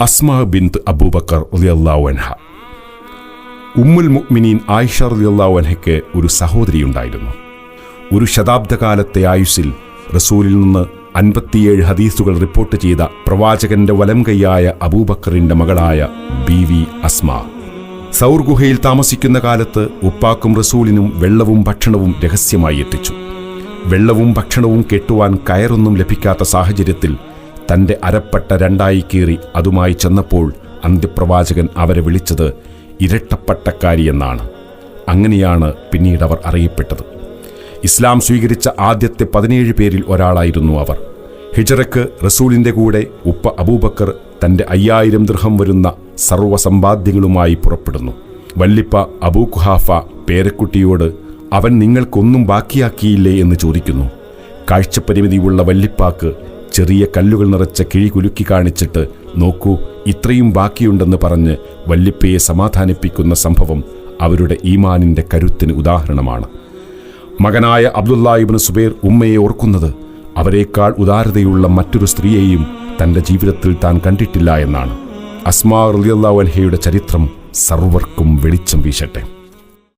അസ്മാ ബിന്ത് അബൂബക്കർ റളിയല്ലാഹു അൻഹ. ഉമ്മുൽ മുക്മിനീൻ ആയിഷ റളിയല്ലാഹു അൻഹയ്ക്ക് ഒരു സഹോദരിയുണ്ടായിരുന്നു. ഒരു ശതാബ്ദകാലത്തെ ആയുസ്സിൽ റസൂലിൽ നിന്ന് അൻപത്തിയേഴ് ഹദീസുകൾ റിപ്പോർട്ട് ചെയ്ത പ്രവാചകന്റെ വലം കൈയായ അബൂബക്കറിന്റെ മകളായ ബി വി അസ്മ. സൗർ ഗുഹയിൽ താമസിക്കുന്ന കാലത്ത് ഉപ്പാക്കും റസൂലിനും വെള്ളവും ഭക്ഷണവും രഹസ്യമായി എത്തിച്ചു. വെള്ളവും ഭക്ഷണവും കെട്ടുവാൻ കയറൊന്നും ലഭിക്കാത്ത സാഹചര്യത്തിൽ തന്റെ അരപ്പട്ട രണ്ടായി കീറി അതുമായി ചെന്നപ്പോൾ അന്ത്യപ്രവാചകൻ അവരെ വിളിച്ചത് ഇരട്ടപ്പട്ടക്കാരി എന്നാണ് അങ്ങനെയാണ് പിന്നീട് അവർ അറിയപ്പെട്ടത്. ഇസ്ലാം സ്വീകരിച്ച ആദ്യത്തെ പതിനേഴ് പേരിൽ ഒരാളായിരുന്നു അവർ. ഹിജറക്ക് റസൂലിന്റെ കൂടെ ഉപ്പ അബൂബക്കർ തന്റെ അയ്യായിരം ദൃഹം വരുന്ന സർവസമ്പാദ്യങ്ങളുമായി പുറപ്പെടുന്നു. വല്ലിപ്പ അബൂ കുഹാഫ പേരക്കുട്ടിയോട് അവൻ നിങ്ങൾക്കൊന്നും ബാക്കിയാക്കിയില്ലേ എന്ന് ചോദിക്കുന്നു. കാഴ്ചപരിമിതിയുള്ള വല്ലിപ്പാക്ക് ചെറിയ കല്ലുകൾ നിറച്ച കിഴി കുലുക്കി കാണിച്ചിട്ട് നോക്കൂ ഇത്രയും ബാക്കിയുണ്ടെന്ന് പറഞ്ഞ് വല്ലിപ്പയെ സമാധാനിപ്പിക്കുന്ന സംഭവം അവരുടെ ഈമാനിന്റെ കരുത്തിന് ഉദാഹരണമാണ്. മകനായ അബ്ദുല്ലാഹിബിന് സുബൈർ ഉമ്മയെ ഓർക്കുന്നത് അവരെക്കാൾ ഉദാരതയുള്ള മറ്റൊരു സ്ത്രീയെയും തന്റെ ജീവിതത്തിൽ താൻ കണ്ടിട്ടില്ല എന്നാണ്. അസ്മാ റളിയല്ലാഹു വൻഹയുടെ ചരിത്രം സർവർക്കും വെളിച്ചം വീശട്ടെ.